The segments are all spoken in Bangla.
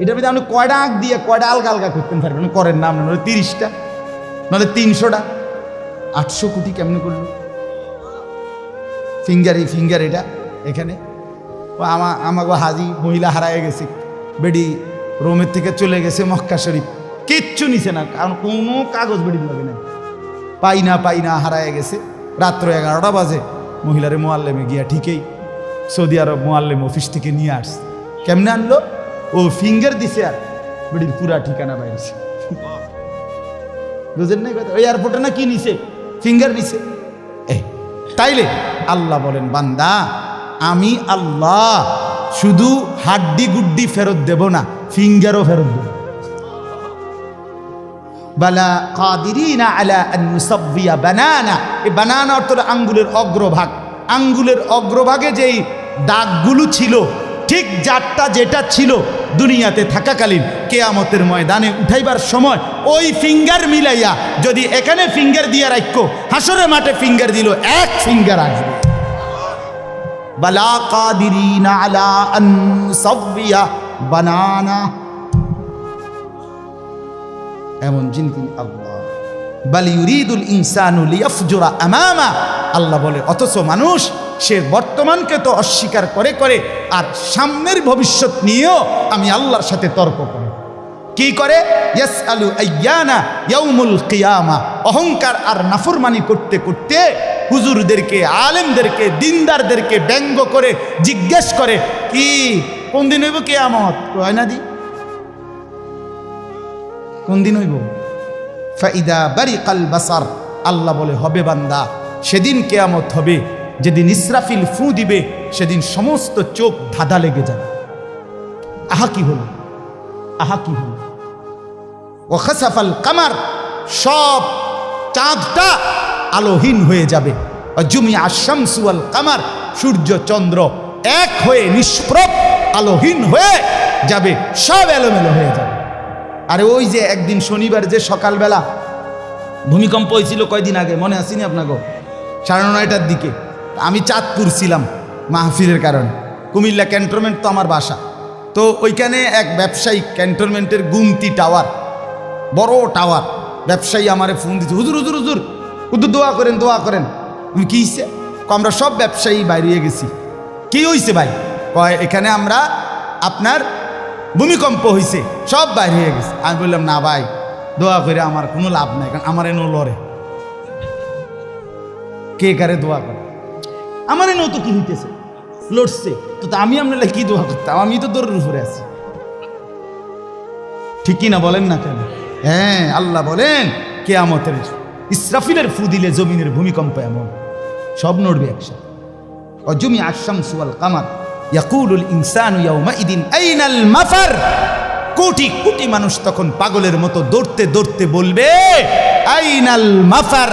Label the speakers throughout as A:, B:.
A: এটার ভিতরে আপনি কয়টা আঁক দিয়ে কয়টা আলগা আলগা করতেন পারবেন? করেন না, আপনার নাহলে তিরিশটা, নাহলে তিনশোটা। আটশো কোটি কেমনে করল? ফিঙ্গার এই ফিঙ্গার এটা, এখানে। ও আমা আমাকে হাজি মহিলা হারায় গেছে, বেডি রোমের থেকে চলে গেছে মক্কা শরীফ। কিচ্ছু নিছে না, কারণ কোনো কাগজ বেডির লাগে না পাই না পাই না হারায় গেছে। রাত্র এগারোটা বাজে, মহিলারে মোয়াল্লেমে গিয়া ঠিকই সৌদি আরব মোয়াল্লেম অফিস থেকে নিয়ে আসছে। কেমনে আনলো? ও ফিঙ্গার দিছে আর। বেডির পুরা ঠিকানা বাইরেছে। বুঝেন নাই কথা? ওই এয়ারপোর্টে না কি নিছে? ফিঙ্গার নিছে। তাইলে আল্লাহ বলেন, বান্দা, আমি আল্লাহ শুধু হাড্ডি গুড্ডি ফেরত দেব না ফিঙ্গারও ফেরত দেব। বালা কাদিরিনা আলা আন নুসাব্বিয়া বানানা। এই বানানা অর্থ আঙ্গুলের অগ্রভাগ। আঙ্গুলের অগ্রভাগে যেই দাগগুলো ছিল, ঠিক যারটা যেটা ছিল দুনিয়াতে থাকাকালীন কেয়ামতের ময়দানে উঠাইবার সময় ওই ফিঙ্গার মিলাইয়া যদি এখানে ফিঙ্গার দিয়ে রাখো হাসরের মাঠে ফিঙ্গার দিল, এক ফিঙ্গার আসবে বানানা। এমন আমামা। আল্লাহ বলে, অথচ মানুষ সে বর্তমানকে তো অস্বীকার করে করে, আর সামনের ভবিষ্যৎ নিয়েও আমি আল্লাহর সাথে তর্ক করি। কি করে? ইয়াস আলু আয়ানা ইয়াউমুল কিয়ামা। অহংকার আর নাফরমানি করতে করতে হুজুরদেরকে, আলেমদেরকে, দিনদারদেরকে ব্যঙ্গ করে জিজ্ঞেস করে, কি? কোন দিন হইব কেয়ামত? কয় না দি। কোন দিন হইব? ফাইদা বারি কাল বাসার। আল্লাহ বলে, হবে বান্দা, সেদিন কেয়ামত হবে। যেদিন ইসরাফিল ফু দিবে, সেদিন সমস্ত চোখ ধাঁধা লেগে যাবে। আহা কি হলো? আহা কি হলো? ও খাসাফাল কামার, সব চাঁদটা আলোহীন হয়ে যাবে। জুমি আশামসুয়াল কামার, সূর্য চন্দ্র এক হয়ে নিষ্প্রভ আলোহীন হয়ে যাবে, সব এলোমেলো হয়ে যাবে। আরে ওই যে একদিন শনিবার যে সকালবেলা ভূমিকম্প হয়েছিল কয়দিন আগে, মনে আসিনি আপনাকে? সাড়ে নয়টার দিকে। আমি চাঁদপুর ছিলাম মাহফিলের কারণে। কুমিল্লা ক্যান্টনমেন্ট তো আমার বাসা। তো ওইখানে এক ব্যবসায়ী ক্যান্টনমেন্টের গুমতি টাওয়ার বড় টাওয়ার ব্যবসায়ী আমারে ফোন দিচ্ছে হুজুর হুজুর হুজুর হুজুর দোয়া করেন দোয়া করেন। আমি কি কয়, আমরা সব ব্যবসায়ী বাইরে গেছি। কি হইছে ভাই? কয় এখানে আমরা আপনার ভূমিকম্প হইছে সব বাইরে গেছে। আমি বললাম না ভাই দোয়া করে আমার কোনো লাভ নাই কারণ আমার এনো লড়ে। কে কারে দোয়া করে? আমার এনো তো কি হইতেছে? লড়ছে। তো আমি আপনার কি দোয়া করতাম? আমি তো দৌড়ের উপরে আছি। ঠিকই না বলেন না কেন? হ্যাঁ আল্লাহ বলেন, কেয়ামতের ইসরাফিলের ফু দিলে জমিনের ভূমিকম্প এমন। সব নড়বে একসাথে। অজমি আশামসু আল কামার, ইয়াকুলুল ইনসানু ইয়াউমাইদিন আইনাল মাফার। কোটি কোটি মানুষ তখন পাগলের মতো দৌড়তে দৌড়তে বলবে, আইনাল মাফার।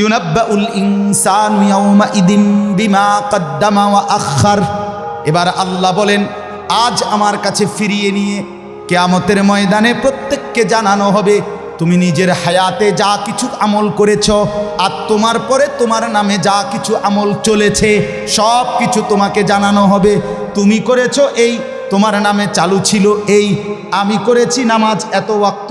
A: ইউনাব্বাউল ইনসানু ওয়া আখার এবার আল্লাহ বলেন, আজ আমার কাছে ফিরিয়ে নিয়ে কেয়ামতের ময়দানে প্রত্যেককে জানানো হবে, তুমি নিজের হায়াতে যা কিছু আমল করেছ আর তোমার পরে তোমার নামে যা কিছু আমল চলেছে, সব কিছু তোমাকে জানানো হবে। তুমি করেছ এই, তোমার নামে চালু ছিল এই, আমি করেছি নামাজ এত ওয়াক্ত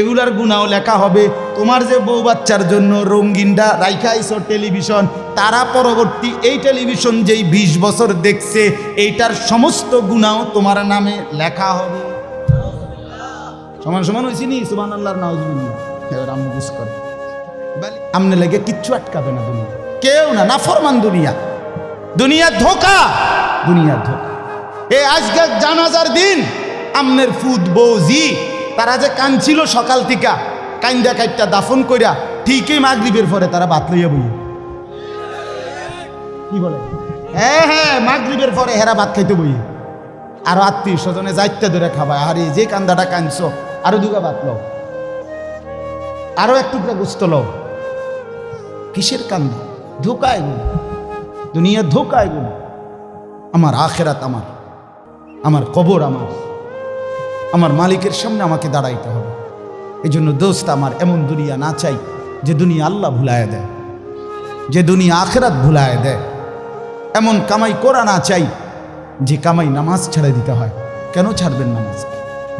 A: এগুলার গুণাও লেখা হবে। তোমার যে বউ বাচ্চার জন্য রঙ্গিনটা রাইখা আইছো টেলিভিশন, তারা পরবর্তী এই টেলিভিশন যেই বিশ বছর দেখছে, এইটার সমস্ত গুণাও তোমার নামে লেখা হবে। সমান সমান হয়েছি নি? সুবান আল্লাহর আমি করে। আমনে লেগে কিচ্ছু আটকাবে না দুনিয়া। কেউ না না ফরমান দুনিয়া। দুনিয়া ধোকা দুনিয়ার ধোকা। এ আজকে জানাজার দিন, আমনের ফুদ বৌজি তারা যে কানছিল সকাল থেকে, কাইন্দা কাইটটা দাফন কইরা ঠিকই মাগরিবের পরে তারা বাত লইয়া বই কি বলে? হ্যাঁ হ্যাঁ মাগরিবের পরে হেরা ভাত খাইতে বই আরও আত্মীয় স্বজনে যাইতে ধরে খাবায়, আরে যে কান্দাটা কানছ আরও দুগা ভাত লও। আরও এক টুকরা গুস্ত লও। কিসের কান্দা? ধোকা এগুলো দুনিয়া ধোকা এগুলো আমার আখেরাত আমার আমার কবর আমার। আমার মালিকের সামনে আমাকে দাঁড়াইতে হবে। এই জন্য দোস্ত আমার এমন দুনিয়া না চাই যে দুনিয়া আল্লাহ ভুলায় দেয়, যে দুনিয়া আখেরাত ভুলায় দেয়। এমন কামাই করা না চাই যে কামাই নামাজ ছেড়ে দিতে হয়। কেন ছাড়বেন নামাজ?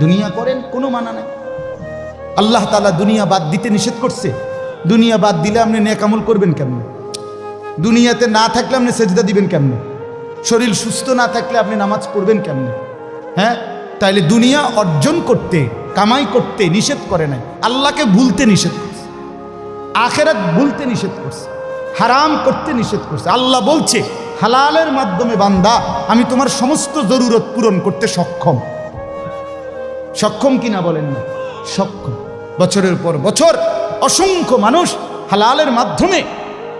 A: দুনিয়া করেন, কোনো মানা নাই। আল্লাহ তালা দুনিয়া বাদ দিতে নিষেধ করছে। দুনিয়া বাদ দিলে আপনি নেকামল করবেন কেমনে? দুনিয়াতে না থাকলে আপনি সেজদা দিবেন কেমনে? শরীর সুস্থ না থাকলে আপনি নামাজ পড়বেন কেমনে? হ্যাঁ? তাইলে দুনিয়া অর্জন করতে, কামাই করতে নিষেধ করে নাই। আল্লাহকে ভুলতে নিষেধ করছে। আখেরাত ভুলতে নিষেধ করছে। হারাম করতে নিষেধ করছে। আল্লাহ বলছে, হালালের মাধ্যমে বান্দা, আমি তোমার সমস্ত জরুরত পূরণ করতে সক্ষম। সক্ষম কিনা বলেন না? সক্ষম। বছরের পর বছর অসংখ্য মানুষ হালালের মাধ্যমে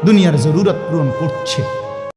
A: দুনিয়ার জরুরত পূরণ করছে।